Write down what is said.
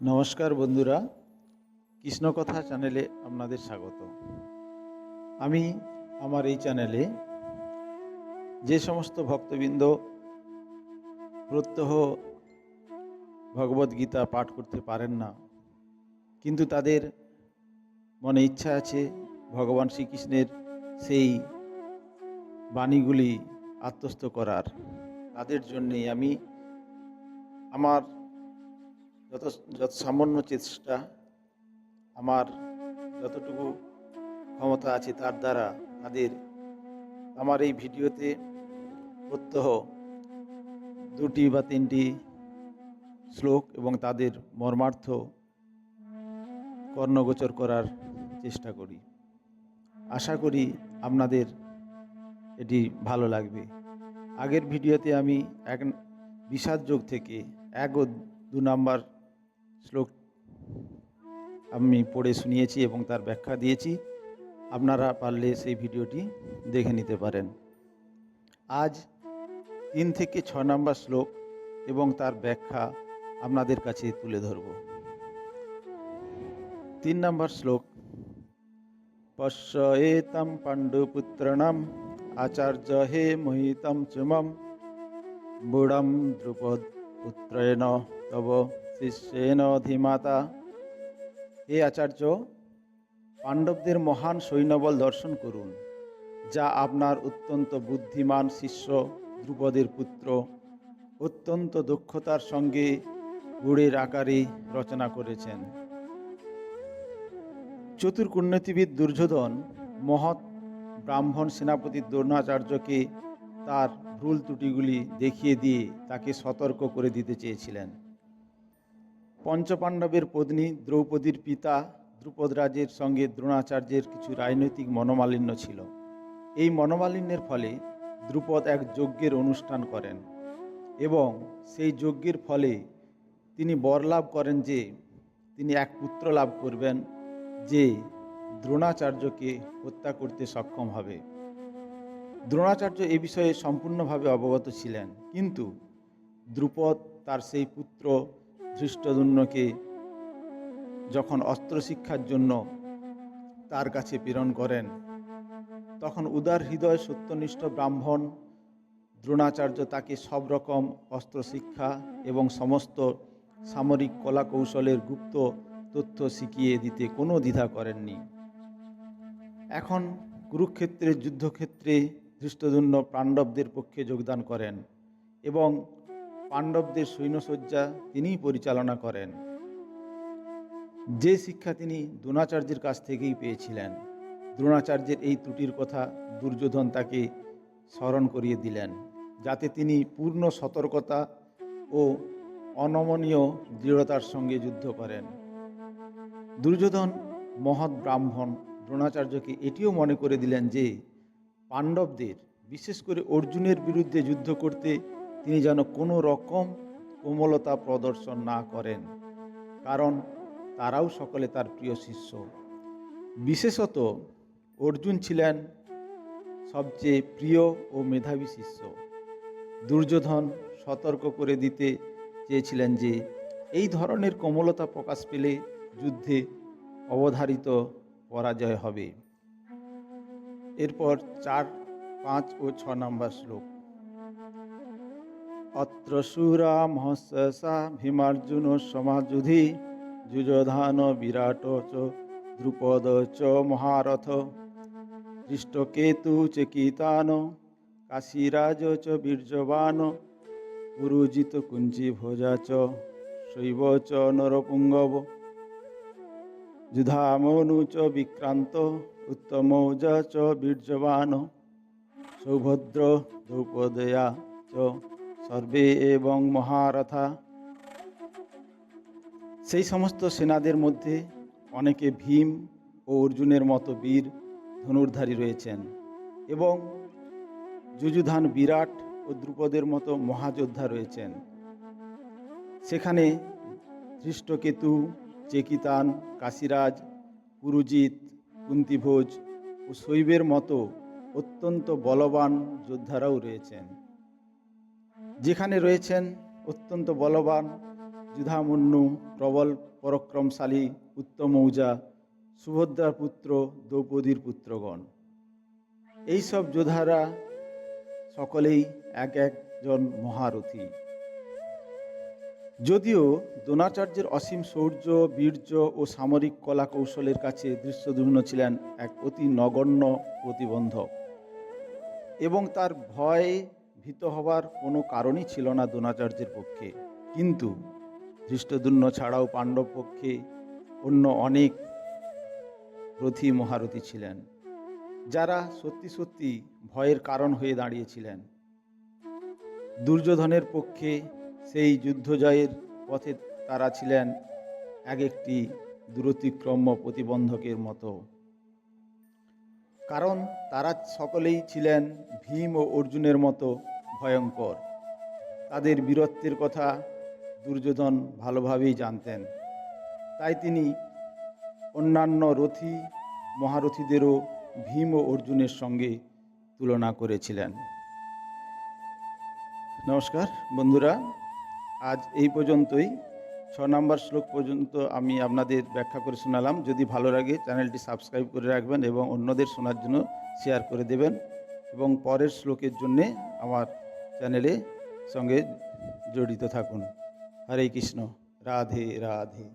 নমস্কার বন্ধুরা, কৃষ্ণকথা চ্যানেলে আপনাদের স্বাগত। আমি আমার এই চ্যানেলে যে সমস্ত ভক্তবৃন্দ প্রত্যহ ভগবদ্গীতা পাঠ করতে পারেন না, কিন্তু তাদের মনে ইচ্ছা আছে ভগবান শ্রীকৃষ্ণের সেই বাণীগুলি আত্মস্থ করার। তাদের জন্যেই আমি আমার যত যত সামান্য চেষ্টা আমার যতটুকু ক্ষমতা আছে তার দ্বারা তাদের আমার এই ভিডিওতে প্রত্যহ দুটি বা তিনটি শ্লোক এবং তাদের মর্মার্থ কর্ণগোচর করার চেষ্টা করি। আশা করি আপনাদের এটি ভালো লাগবে। আগের ভিডিওতে আমি এক বিষাদ যোগ থেকে এক ও দু নাম্বার শ্লোক আমি পড়ে শুনিয়েছি এবং তার ব্যাখ্যা দিয়েছি। আপনারা পারলে সেই ভিডিওটি দেখে নিতে পারেন। আজ তিন থেকে ছ নম্বর শ্লোক এবং তার ব্যাখ্যা আপনাদের কাছে তুলে ধরব। তিন নম্বর শ্লোক পশ্য এতম পাণ্ডুপুত্রণম আচার্য হে মহিতম চুমম বুড়ম দ্রুপদ পুত্রেণ তব শিষ্যেন ধীমাতা হে আচার্য, পাণ্ডবদের মহান সৈন্যবল দর্শন করুন, যা আপনার অত্যন্ত বুদ্ধিমান শিষ্য ধ্রুপদের পুত্র, অত্যন্ত দক্ষতার সঙ্গে গুড়ের আকারে রচনা করেছেন। চতুর্কুন্নতিবিদ দুর্যোধন মহৎ ব্রাহ্মণ সেনাপতি দ্রোণাচার্যকে তার ভুল ত্রুটিগুলি দেখিয়ে দিয়ে তাকে সতর্ক করে দিতে চেয়েছিলেন। পঞ্চপাণ্ডবের পত্নী দ্রৌপদীর পিতা দ্রুপদরাজের সঙ্গে দ্রোণাচার্যের কিছু রাজনৈতিক মনোমালিন্য ছিল। এই মনোমালিন্যের ফলে দ্রুপদ এক যজ্ঞের অনুষ্ঠান করেন এবং সেই যজ্ঞের ফলে তিনি বরলাভ করেন যে তিনি এক পুত্র লাভ করবেন যে দ্রোণাচার্যকে হত্যা করতে সক্ষম হবে। দ্রোণাচার্য এ বিষয়ে সম্পূর্ণভাবে অবগত ছিলেন, কিন্তু দ্রুপদ তার সেই পুত্র ধৃষ্টদুম্নকে যখন অস্ত্র শিক্ষার জন্য তার কাছে প্রেরণ করেন, তখন উদার হৃদয় সত্যনিষ্ঠ ব্রাহ্মণ দ্রোণাচার্য তাকে সব রকম অস্ত্র শিক্ষা এবং সমস্ত সামরিক কলা কৌশলের গুপ্ত তথ্য শিখিয়ে দিতে কোনো দ্বিধা করেননি। এখন কুরুক্ষেত্রের, যুদ্ধক্ষেত্রে ধৃষ্টদুম্ন পাণ্ডবদের পক্ষে যোগদান করেন এবং পাণ্ডবদের সৈন্যসজ্জা তিনিই পরিচালনা করেন। যে শিক্ষা তিনি দ্রোণাচার্যের কাছ থেকেই পেয়েছিলেন। দ্রোণাচার্যের এই ত্রুটির কথা দুর্যোধন তাকে স্মরণ করিয়ে দিলেন, যাতে তিনি পূর্ণ সতর্কতা ও অনমনীয় দৃঢ়তার সঙ্গে যুদ্ধ করেন। দুর্যোধন মহৎ ব্রাহ্মণ দ্রোণাচার্যকে এটিও মনে করে দিলেন যে, পাণ্ডবদের, বিশেষ করে অর্জুনের বিরুদ্ধে যুদ্ধ করতে তিনি যেন কোনো রকম কোমলতা প্রদর্শন না করেন, কারণ তারাও সকলে তার প্রিয় শিষ্য। বিশেষত অর্জুন ছিলেন সবচেয়ে প্রিয় ও মেধাবী শিষ্য। দুর্যোধন সতর্ক করে দিতে চেয়েছিলেন যে, এই ধরনের কোমলতা প্রকাশ পেলে যুদ্ধে অবধারিত পরাজয় হবে। এরপর চার, পাঁচ ও ছ নম্বর শ্লোক। অত্র সুরা মহসা ভীমার্জুন সমাযুধি যুযোধান বিরাট চ দ্রুপদ চ মহারথ হৃষ্টকেতু চ কীতান কাশীরাজ চ বীর্যবান পুরুজিত কুঞ্জি ভোজা চ শৈব চ নরপুঙ্গব যুধামনু চ বিক্রান্ত উত্তমৌজ চ বীর্যবান সৌভদ্র দ্রৌপদয়া চ সর্বে এবং মহারথা। সেই সমস্ত সেনাদের মধ্যে অনেকে ভীম ও অর্জুনের মতো বীর ধনুর্ধারী রয়েছেন এবং যুযুধান বিরাট ও দ্রুপদের মতো মহাযোদ্ধা রয়েছেন। সেখানে ধৃষ্টকেতু, চেকিতান, কাশিরাজ পুরুজিৎ কুন্তিভোজ ও শৈবের মতো অত্যন্ত বলবান যোদ্ধারাও রয়েছেন। যেখানে রয়েছেন অত্যন্ত বলবান যুধামন্যু প্রবল পরাক্রমশালী, উত্তম মৌজা সুভদ্রার পুত্র, দ্রৌপদীর পুত্রগণ। এইসব যোধারা সকলেই এক একজন মহারথী। যদিও দ্রোণাচার্যের অসীম শৌর্য বীর্য ও সামরিক কলা কৌশলের কাছে দৃশ্যদুম্ন ছিলেন এক অতি নগণ্য প্রতিবন্ধক এবং তার ভয়ে ভীত হবার কোনো কারণই ছিল না দ্রোণাচার্যের পক্ষে। কিন্তু ধৃষ্টদুম্ন ছাড়াও পাণ্ডব পক্ষে অন্য অনেক রথী মহারথী ছিলেন, যারা সত্যি সত্যি ভয়ের কারণ হয়ে দাঁড়িয়েছিলেন। দুর্যোধনের পক্ষে সেই যুদ্ধ জয়ের পথে তারা ছিলেন এক একটি দূরতিক্রম্য প্রতিবন্ধকের মতো। কারণ তারা সকলেই ছিলেন ভীম ও অর্জুনের মতো ভয়ঙ্কর। তাদের বীরত্বের কথা দুর্যোধন ভালোভাবেই জানতেন। তাই তিনি অন্যান্য রথী, মহারথীদেরও ভীম ও অর্জুনের সঙ্গে তুলনা করেছিলেন। নমস্কার বন্ধুরা, আজ এই পর্যন্তই। ছ নম্বর শ্লোক পর্যন্ত আমি আপনাদের ব্যাখ্যা করে শোনালাম। যদি ভালো লাগে, চ্যানেলটি সাবস্ক্রাইব করে রাখবেন এবং অন্যদের শোনার জন্য শেয়ার করে দেবেন। এবং পরের শ্লোকের জন্যে আমার চ্যানেলে সঙ্গে জড়িত থাকুন। হরে কৃষ্ণ রাধে রাধে।